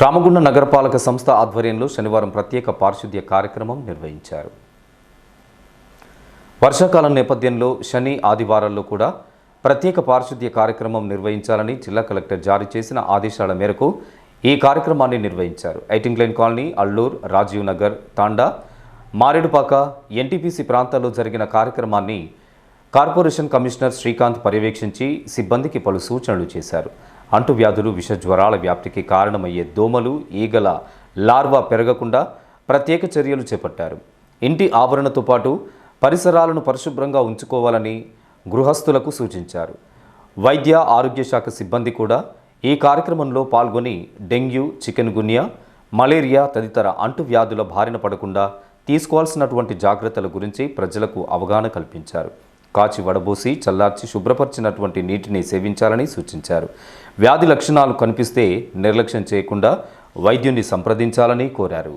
రామగుండ నగరపాలక సంస్థ ఆధ్వర్యంలో శనివారం ప్రత్యేక పారిశుద్ధ్య కార్యక్రమం నిర్వహించారు. వర్షాకాలం నేపథ్యంలో శని ఆదివారాల్లో కూడా ప్రత్యేక పారిశుద్ధ్య కార్యక్రమం నిర్వహించాలని జిల్లా కలెక్టర్ జారీ చేసిన ఆదేశాల మేరకు ఈ కార్యక్రమాన్ని నిర్వహించారు. ఐటింగ్లైన్ కాలనీ అల్లూర్ రాజీవ్ నగర్ తాండా మారేడుపాక ఎన్టీపీసీ ప్రాంతాల్లో జరిగిన కార్యక్రమాన్ని కార్పొరేషన్ కమిషనర్ శ్రీకాంత్ పర్యవేక్షించి సిబ్బందికి పలు సూచనలు చేశారు. అంటువ్యాధులు విష జ్వరాల వ్యాప్తికి కారణమయ్యే దోమలు ఈగల లార్వా పెరగకుండా ప్రత్యేక చర్యలు చేపట్టారు. ఇంటి ఆవరణతో పాటు పరిసరాలను పరిశుభ్రంగా ఉంచుకోవాలని గృహస్థులకు సూచించారు. వైద్య ఆరోగ్య శాఖ సిబ్బంది కూడా ఈ కార్యక్రమంలో పాల్గొని డెంగ్యూ చికెన్ గున్యా మలేరియా తదితర అంటువ్యాధుల బారిన పడకుండా తీసుకోవాల్సినటువంటి జాగ్రత్తల గురించి ప్రజలకు అవగాహన కల్పించారు. కాచి వడబోసి చల్లార్చి శుభ్రపరిచినటువంటి నీటిని సేవించాలని సూచించారు. వ్యాధి లక్షణాలు కనిపిస్తే నిర్లక్ష్యం చేయకుండా వైద్యుని సంప్రదించాలని కోరారు.